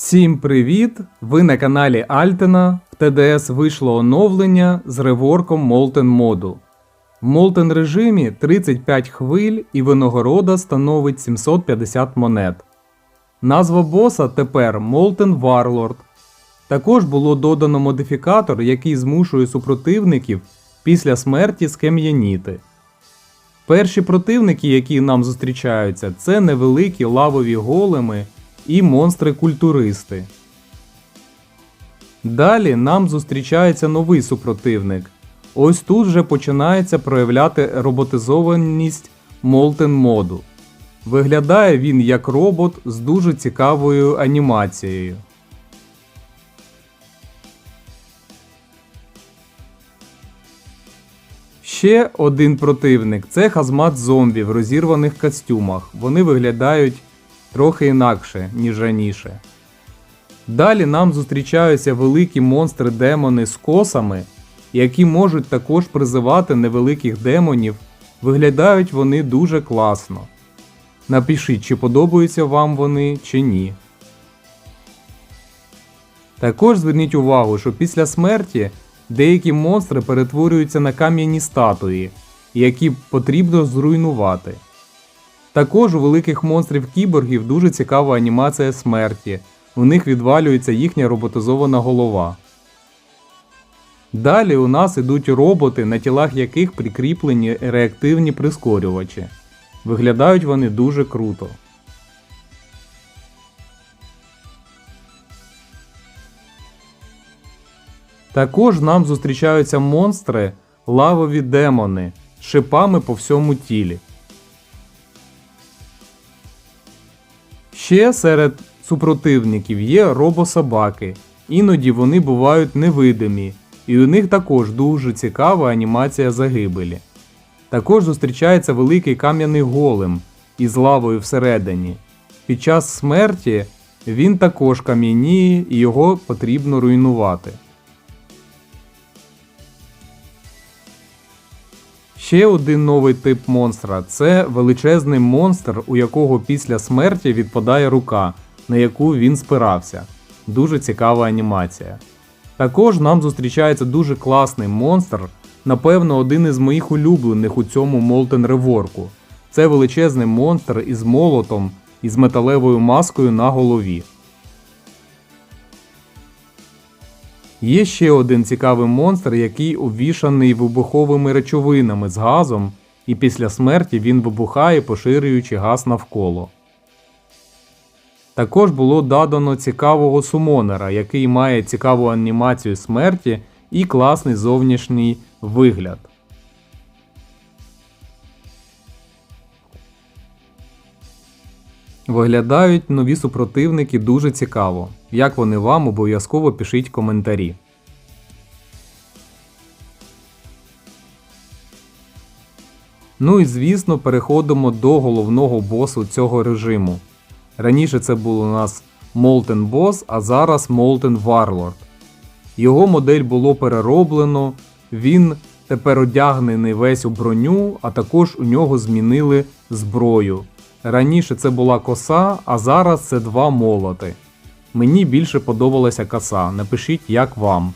Всім привіт! Ви на каналі Альтена. В ТДС вийшло оновлення з реворком Molten моду. В Molten режимі 35 хвиль і винагорода становить 750 монет. Назва боса тепер Molten Warlord. Також було додано модифікатор, який змушує супротивників після смерті скем'яніти. Перші противники, які нам зустрічаються, це невеликі лавові големи і монстри-культуристи. Далі нам зустрічається новий супротивник. Ось тут вже починається проявляти роботизованість Molten моду. Виглядає він як робот з дуже цікавою анімацією. Ще один противник це хазмат зомбі в розірваних костюмах. Вони виглядають трохи інакше, ніж раніше. Далі нам зустрічаються великі монстри-демони з косами, які можуть також призивати невеликих демонів. Виглядають вони дуже класно. Напишіть, чи подобаються вам вони, чи ні. Також зверніть увагу, що після смерті деякі монстри перетворюються на кам'яні статуї, які потрібно зруйнувати. Також у великих монстрів кіборгів дуже цікава анімація смерті, у них відвалюється їхня роботизована голова. Далі у нас ідуть роботи, на тілах яких прикріплені реактивні прискорювачі. Виглядають вони дуже круто. Також нам зустрічаються монстри лавові демони з шипами по всьому тілі. Ще серед супротивників є робособаки, іноді вони бувають невидимі, і у них також дуже цікава анімація загибелі. Також зустрічається великий кам'яний голем із лавою всередині. Під час смерті він також кам'яніє і його потрібно руйнувати. Ще один новий тип монстра це величезний монстр, у якого після смерті відпадає рука, на яку він спирався. Дуже цікава анімація. Також нам зустрічається дуже класний монстр, напевно, один із моїх улюблених у цьому Molten Rework. Це величезний монстр із молотом і з металевою маскою на голові. Є ще один цікавий монстр, який увішаний вибуховими речовинами з газом, і після смерті він вибухає, поширюючи газ навколо. Також було додано цікавого сумонера, який має цікаву анімацію смерті і класний зовнішній вигляд. Виглядають нові супротивники дуже цікаво. Як вони вам, обов'язково пишіть коментарі. Ну і звісно, переходимо до головного босу цього режиму. Раніше це був у нас Molten Boss, а зараз Molten Warlord. Його модель було перероблено, він тепер одягнений весь у броню, а також у нього змінили зброю. Раніше це була коса, а зараз це два молоти. Мені більше подобалася коса. Напишіть, як вам.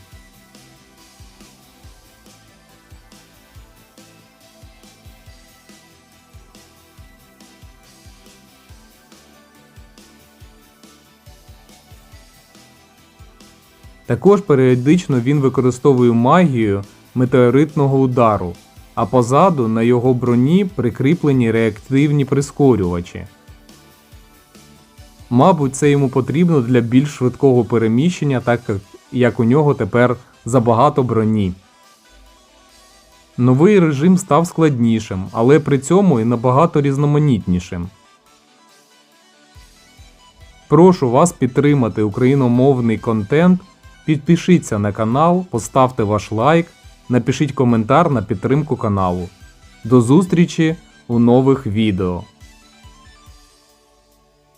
Також періодично він використовує магію метеоритного удару, а позаду на його броні прикріплені реактивні прискорювачі. Мабуть, це йому потрібно для більш швидкого переміщення, так як у нього тепер забагато броні. Новий режим став складнішим, але при цьому і набагато різноманітнішим. Прошу вас підтримати україномовний контент. Підпишіться на канал, поставте ваш лайк, напишіть коментар на підтримку каналу. До зустрічі у нових відео.